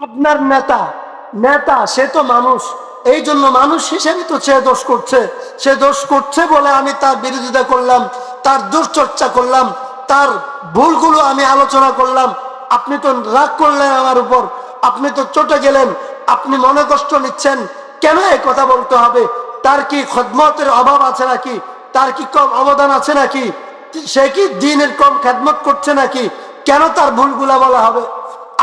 আপনার নেতা নেতা, সে তো মানুষ। এই জন্য মানুষ হিসেবে তো সে দোষ করছে। সে দোষ করছে বলে আমি তার বিরোধিতা করলাম, তার দুশ্চর্চা করলাম, তার ভুলগুলো আমি আলোচনা করলাম। আপনি তো রাগ করলেন আমার উপর, আপনি তো চটে গেলেন, আপনি মনে কষ্ট নিচ্ছেন, কেন এই কথা বলতে হবে? তার কি খদমতের অভাব আছে নাকি? তার কি কম অবদান আছে নাকি? সে কি দিনের কম খেদমত করছে নাকি? কেন তার ভুলগুলা বলা হবে?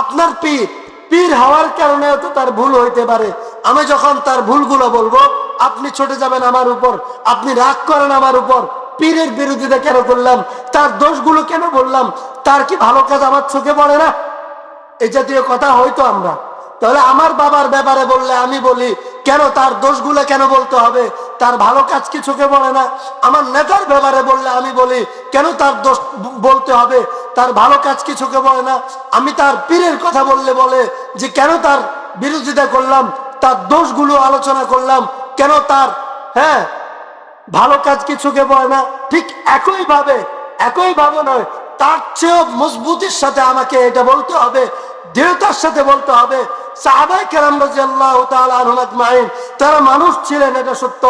আপনার পীর পীর হওয়ার কারণে তো তার ভুল হইতে পারে। আমি যখন তার ভুলগুলো বলব, আপনি ছুটে যাবেন আমার উপর, আপনি রাগ করেন আমার উপর, পীরের বিরোধিতা কেন করলাম, তার দোষগুলো কেন বললাম, তার কি ভালো কাজ আমার চোখে পড়ে না? এই জাতীয় কথা হয়তো আমরা। তাহলে আমার বাবার ব্যাপারে বললে আমি বলি, কেন তার দোষগুলো কেন বলতে হবে? তার ভালো কাজ কি চোখে পড়ে না? আমার নেতার ব্যাপারে বললে আমি বলি, কেন তার দোষ বলতে হবে? তার ভালো কাজ কিছুকে বলে না। আমি তার পীরের কথা বললে বলে যে, কেন তার বিরোধিতা করলাম, তার দোষগুলো আলোচনা করলাম, কেন তার হ্যাঁ ভালো কাজ কিছুকে বলে না। ঠিক একই ভাবে একই ভাবে নয়, তার চেয়েও মজবুতির সাথে আমাকে এটা বলতে হবে, দৃঢ়তার সাথে বলতে হবে। তারা মানুষ ছিলেন, এটা সত্য।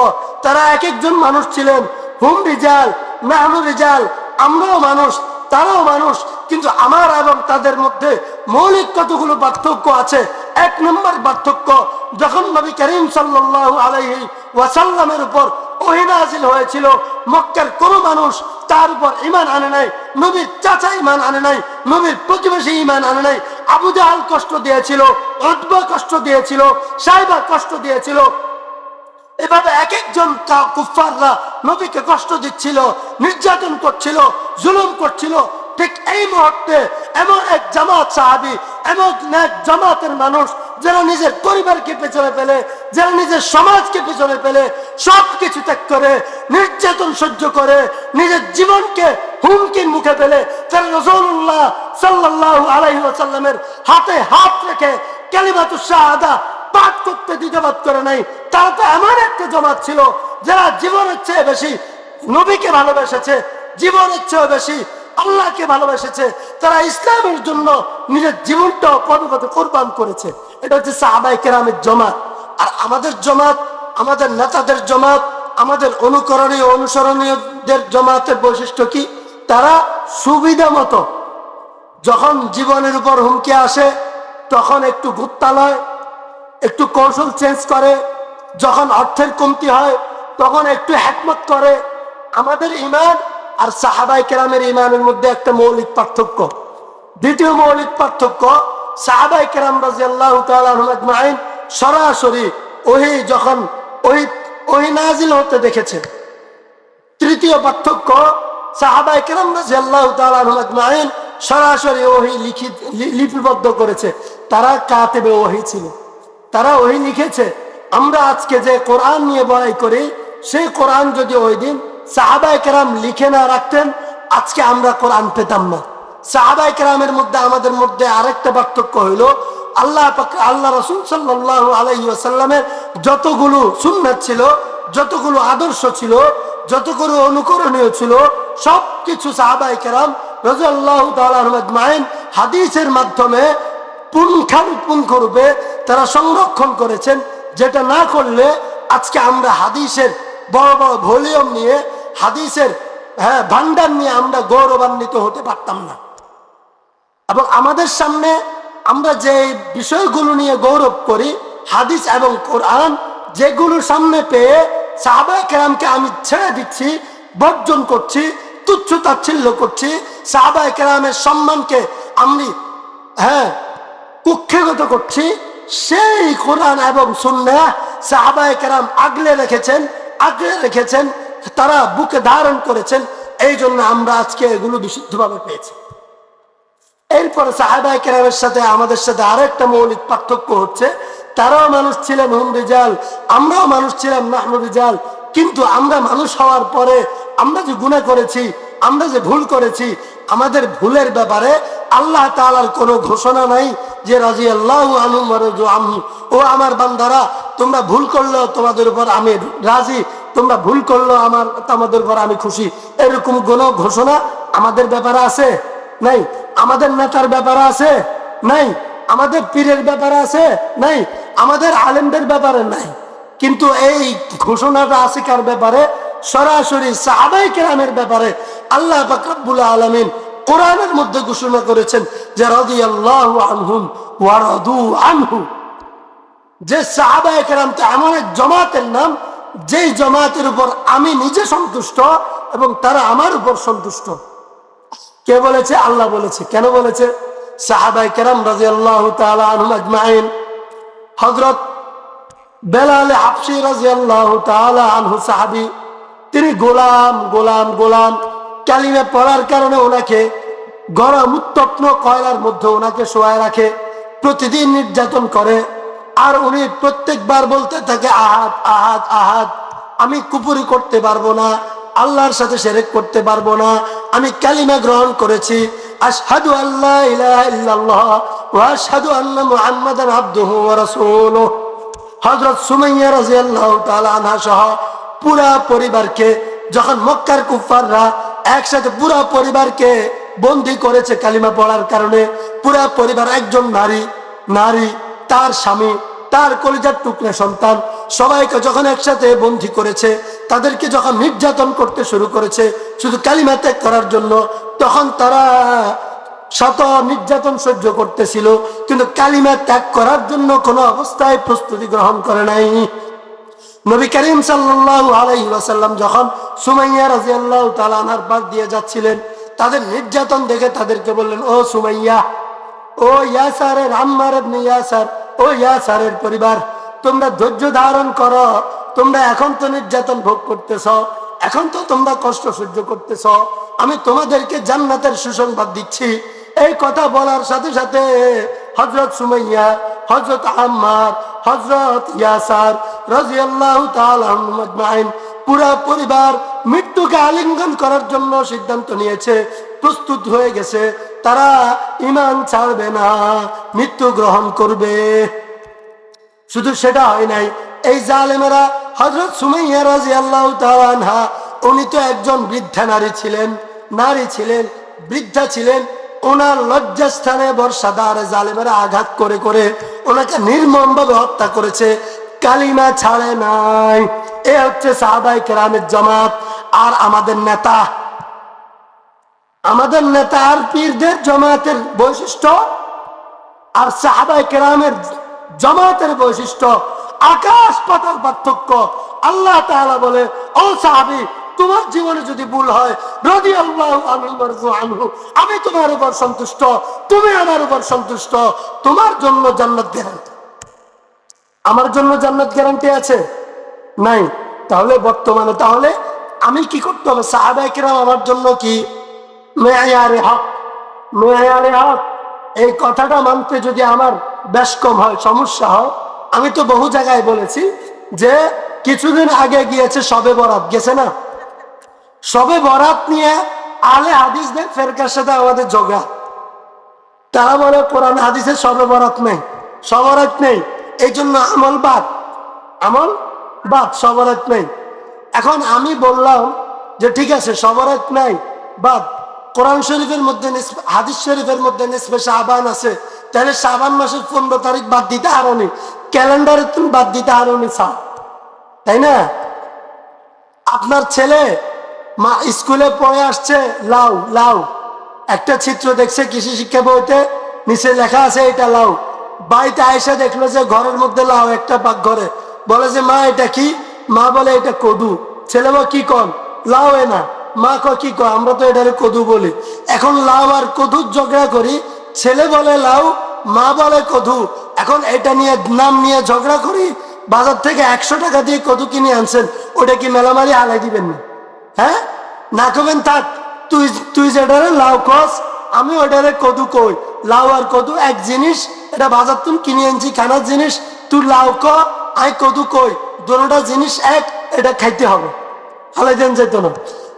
তারা এক একজন মানুষ ছিলেন। হুম রিজাল, নাহনু রিজাল, আমরাও মানুষ। তারাও মানুষ, কিন্তু আমার এবং তাদের মধ্যে মৌলিক কতগুলো পার্থক্য আছে? এক নম্বর পার্থক্য, যখন নবী করিম সাল্লাল্লাহু আলাইহি ওয়াসাল্লামের উপর ওহিনাজিল হয়েছিল, মক্কার কোন মানুষ তার উপর ইমান আনে নাই, নবীর চাচা ইমান আনে নাই, নবীর প্রতিবেশী ইমান আনে নাই, আবু কষ্ট দিয়েছিল উদ্বা কষ্ট দিয়েছিল, সাইবা কষ্ট দিয়েছিল এভাবে এক একজন কা- কুফফাররা নবীকে কষ্ট দিচ্ছিল, নির্যাতন করছিল, জুলুম করছিল। ঠিক এই মুহূর্তে এমন এক জামাত সাহাবি, এমন এক জামাতের মানুষ, যারা নিজের পরিবারকে পেছনে ফেলে, যারা নিজের সমাজকে পেছনে ফেলে সব কিছু ত্যাগ করে, নির্যাতন সহ্য করে, নিজের জীবনকে হুমকির মুখে ফেলে, তারা সাল্লাহ আলাইহি ওয়াসাল্লামের হাতে হাত রেখে কালিমাতুর শাহাদা পাঠ করতে দ্বিধাবাদ করে নাই। তারা তো এমন একটা জমাত ছিল, যারা জীবনের চেয়ে বেশি নবীকে ভালোবেসেছে, জীবনের চেয়ে বেশি আল্লাহকে ভালোবেসেছে, তারা ইসলামের জন্য নিজের জীবনটা পদপথে কোরবান করেছে। এটা হচ্ছে সাহাবাই কেরামের জমাত। আর আমাদের জমাত, আমাদের নেতাদের জমাত, আমাদের অনুকরণীয়, অনুসরণীয়দের জমাতের বৈশিষ্ট্য কি? তারা সুবিধা মতো যখন জীবনের উপর হুমকি আসে, তখন একটু গুত্তালয় একটু কৌশল চেঞ্জ করে যখন অর্থের কমতি হয়, তখন একটু হ্যাকমত করে। আমাদের ইমান আর সাহাবাই কেরামের ইমানের মধ্যে একটা মৌলিক পার্থক্য। দ্বিতীয় মৌলিক পার্থক্য, সাহাবাই কেরাম তাআলাহুম সরাসরি ওহি যখন ওই ওহি নাজিল হতে দেখেছে তৃতীয় পার্থক্য, সাহাবাই কেরাম রাজিয়াল্লাহ তাআলাহুম আজমাইন সরাসরি ওহি লিখিত লিপিবদ্ধ করেছে। তারা কাতেবে ওহি ছিল। তারা ওহি লিখেছে আমরা আজকে যে কোরআন নিয়ে বড়াই করি, সেই কোরআন যদি ওই দিন সাহাবাই কেরাম লিখে না রাখতেন, আজকে আমরা কোরআন পেতাম না। সাহাবাই কেরামের মধ্যে, আমাদের মধ্যে আরেকটা পার্থক্য হইল, আল্লাহ আল্লাহ রসুল সাল্লাহ আলাইসাল্লামের যতগুলো সুন্নাত ছিল, যতগুলো আদর্শ ছিল, যতগুলো অনুকরণীয় ছিল সব কিছু সাহাবাই কেরাম রাজু মাইন হাদিসের মাধ্যমে পুঙ্খানুপুঙ্খ রূপে তারা সংরক্ষণ করেছেন। যেটা না করলে আজকে আমরা হাদিসের বড় বড় ভলিউম নিয়ে, হাদিসের হ্যাঁ ভান্ডার নিয়ে আমরা গৌরবান্বিত হতে পারতাম না। এবং আমাদের সামনে আমরা যে বিষয়গুলো নিয়ে গৌরব করি, হাদিস এবং কোরআন, যেগুলো সামনে পেয়ে সাহাবা কেরামকে আমি ছেড়ে দিচ্ছি, বর্জন করছি, তুচ্ছ তাচ্ছিল্য করছি সাহাবা কেরামের সম্মানকে আমি হ্যাঁ কুক্ষেগত করছি সেই কোরআন এবং সুন্না সাহাবায় কেরাম আগলে রেখেছেন আগলে রেখেছেন, তারা বুকে ধারণ করেছেন। এই জন্য আমরা আজকে এগুলো বিশুদ্ধভাবে পেয়েছি। এরপরে সাহাবাই কেরামের সাথে, আমাদের সাথে আরেকটা মৌলিক পার্থক্য হচ্ছে, তারাও মানুষ ছিলেন হুম রিজাল, আমরাও মানুষ ছিলাম নাহনু রিজাল, কিন্তু আমরা মানুষ হওয়ার পরে আমরা যে গুণা করেছি আমরা যে ভুল করেছি, আমাদের ভুলের ব্যাপারে আল্লাহ তাআলার কোনো ঘোষণা নাই যে রাজি আল্লাহ ও আমার বান্দারা, তোমরা ভুল করলেও তোমাদের উপর আমি রাজি, তোমরা ভুল করলেও আমার, তোমাদের উপর আমি খুশি। এরকম কোনো ঘোষণা আমাদের ব্যাপারে আছে? নাই। আমাদের নেতার ব্যাপারে আছে? নাই। আমাদের পীরের ব্যাপারে আছে? নাই। আমাদের আলেমদের ব্যাপারে নাই। কিন্তু এই ঘোষণাটা আছে কার ব্যাপারে সরাসরি সাহাবাই কেরামের ব্যাপারে আল্লাহ ফাকরাবুল আলমিন কোরআনের মধ্যে ঘোষণা করেছেন যে রদি আল্লাহ আনহুম ওয়ারাদু আনহু। যে সাহাবা একরাম তো এমন এক জমাতের নাম, যেই জমাতের উপর আমি নিজে সন্তুষ্ট এবং তারা আমার উপর সন্তুষ্ট। কে বলেছে? আল্লাহ বলেছে। কেন বলেছে? সাহাবাই কেরাম রাজি আল্লাহ আজমাইন। হজরত বেলাল হাফসি রাজি আল্লাহ আনহু সাহাবি তিনি গোলাম গোলাম গোলাম। কালিমে পড়ার কারণে ওনাকে গরম উত্তপ্ন কয়লার মধ্যে ওনাকে শোয়ায় রাখে, প্রতিদিন নির্যাতন করে। আর উনি প্রত্যেকবার বলতে থাকে আহাত আহাত আহাত আমি কুপুরি করতে পারব না, আল্লাহর সাথে সেরেক করতে পারব না, আমি কালিমা গ্রহণ করেছি। আশহাদু আল্লাহ ইলাহা ইল্লাল্লাহ ওয়া আশহাদু আন্না মুহাম্মাদান সুমাইয়া রাদিয়াল্লাহু তাআলা আনহা সহ পুরা পরিবারকে, যখন মক্কার কুফাররা একসাথে পুরা পরিবারকে বন্দি করেছে কালিমা পড়ার কারণে, পুরা পরিবার একজন নারী নারী, তার স্বামী, তার কলিজার টুকরা সন্তান, সবাইকে যখন একসাথে বন্দি করেছে, তাদেরকে যখন নির্যাতন করতে শুরু করেছে, শুধু কালিমা ত্যাগ করার জন্য, তখন তারা শত নির্যাতন সহ্য করতেছিল, কিন্তু কালিমা ত্যাগ করার জন্য কোনো অবস্থায় প্রস্তুতি গ্রহণ করে নাই। নবী করিম সাল্লাল্লাহু আলাইহি ওয়াসাল্লাম যখন সুমাইয়া রাদিয়াল্লাহু তাআলা আনহার পাশ দিয়ে যাচ্ছিলেন, তাদের নির্যাতন দেখে তাদেরকে বললেন, ও সুমাইয়া, ও ইয়াসারের আম্মার ইবনে ইয়াসার, ও ইয়াসারের পরিবার, তোমরা ধৈর্য ধারণ করো, তোমরা এখন তো নির্যাতন ভোগ করতেছ, এখন তো তোমরা কষ্ট সহ্য করতেছ, আমি তোমাদেরকে জান্নাতের সুসংবাদ দিচ্ছি। এই কথা বলার সাথে সাথে হজরত সুমাইয়া হজরত আম্মার হজরত ইয়াসার রাজিয়াল্লাহু আনহুম পুরা পরিবার মৃত্যুকে আলিঙ্গন করার জন্য সিদ্ধান্ত নিয়েছে, প্রস্তুত হয়ে গেছে, তারা ইমান ছাড়বে না, মৃত্যু গ্রহণ করবে। শুধু সেটা হয় নাই, এই জালেমেরা হজরত সুমাইয়া রাজি আল্লাহ আনহা, উনি তো একজন বৃদ্ধা নারী ছিলেন নারী ছিলেন, বৃদ্ধা ছিলেন ওনার লজ্জাস্থানে বর্ষাদার জালেমেরা আঘাত করে করে ওনাকে নির্মম ভাবে হত্যা করেছে। কালিমা ছাড়ে নাই। এ হচ্ছে সাহাবাই কেরামের জমাত। আর আমাদের নেতা আমাদের নেতা আর পীরদের জমাতের বৈশিষ্ট্য, আর সাহাবাই কেরামের জমাতের বৈশিষ্ট্য, আকাশ পাতাল পার্থক্য। আল্লাহ বলে, ও সাহাবি তোমার জীবনে যদি ভুল হয় আমি তোমার উপর সন্তুষ্ট, তুমি আমার উপর সন্তুষ্ট, তোমার জন্য জান্নাত গ্যারান্টি আমার জন্য জান্নাত গ্যারান্টি আছে? নাই। তাহলে বর্তমানে তাহলে আমি কি করতে হবে? সাহাবাই কেরাম আমার জন্য কি? মেয়ারে হক। মেয়ারে হক। এই কথাটা মানতে যদি আমার বেশ কম হয়, সমস্যা হয়, আমি তো বহু জায়গায় বলেছি যে কিছুদিন আগে গিয়েছে সবে বরাত, গেছে না? সবে বরাত নিয়ে আলে হাদিস হাদিসদের ফেরকার সাথে আমাদের জগা তারা বলে, কোরআন হাদিসে সবে বরাত নেই, সবরাত নেই এই জন্য আমল বাদ। আমল বাদ, সবরাত নেই। এখন আমি বললাম যে ঠিক আছে, সবরাত নাই, বাদ। কোরআন শরীফের মধ্যে হাদিস শরীফের মধ্যে নিসবে শাহবান আছে। তাহলে শাহবান মাসের পনেরো তারিখ বাদ দিতে হারনি ক্যালেন্ডারে তুমি বাদ দিতে হারনি সা তাই না? আপনার ছেলে মা স্কুলে পড়ে আসছে লাউ লাউ একটা চিত্র দেখছে কৃষি শিক্ষা বইতে, নিচে লেখা আছে এটা লাউ বাড়িতে আয়সা দেখল যে ঘরের মধ্যে লাউ একটা পাক ঘরে বলে যে, মা, এটা কি? মা বলে, এটা কদু। ছেলে বা কি কন? লাউ এ না। মা, ক, কি কয় আমরা তো এটারে কদু বলি। এখন লাউ আর কদুর ঝগড়া করি। ছেলে বলে লাউ মা বলে, কদু। এখন এটা নিয়ে, নাম নিয়ে ঝগড়া করি। বাজার থেকে একশো টাকা দিয়ে কদু কিনে আনছেন। ওটা কি মেলামারি হালাই দিবেন না? হ্যাঁ? না কবেন থাক তুই তুই যেটারে লাউ কস, আমি ওটারে কদু কই। লাউ আর কদু এক জিনিস, এটা বাজার তুমি কিনে আনছি খানার জিনিস। তুই লাউ ক, আই কদু কই। দুটা জিনিস এক, এটা খাইতে হবে। হালাই দেন যেত না।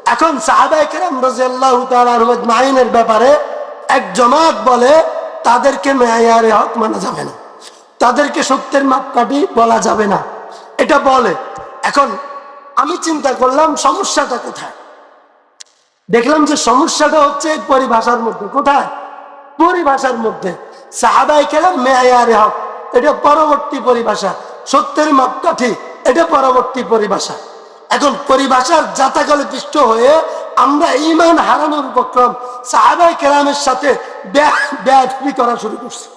এখন সাহাবাই কেরাম রাজিয়াল্লাহু তাআলা আহমদ মাইনের ব্যাপারে এক জমাত বলে, তাদেরকে মেয়ারে হক মানা যাবে না। তাদেরকে সত্যের মাপকাঠি বলা যাবে না। এটা বলে, এখন আমি চিন্তা করলাম সমস্যাটা কোথায়? দেখলাম যে সমস্যাটা হচ্ছে পরিভাষার মধ্যে। কোথায়? পরিভাষার মধ্যে। সাহাবাই কেরাম মেয়ারে হক। এটা পরবর্তী পরিভাষা। সত্যের মাপকাঠি এটা পরবর্তী পরিভাষা। এখন পরিভাষার জাতাকলে পিষ্ট হয়ে আমরা ইমান হারানোর উপক্রম সাহাবাই কেরামের সাথে ব্যাধি করা শুরু করছি।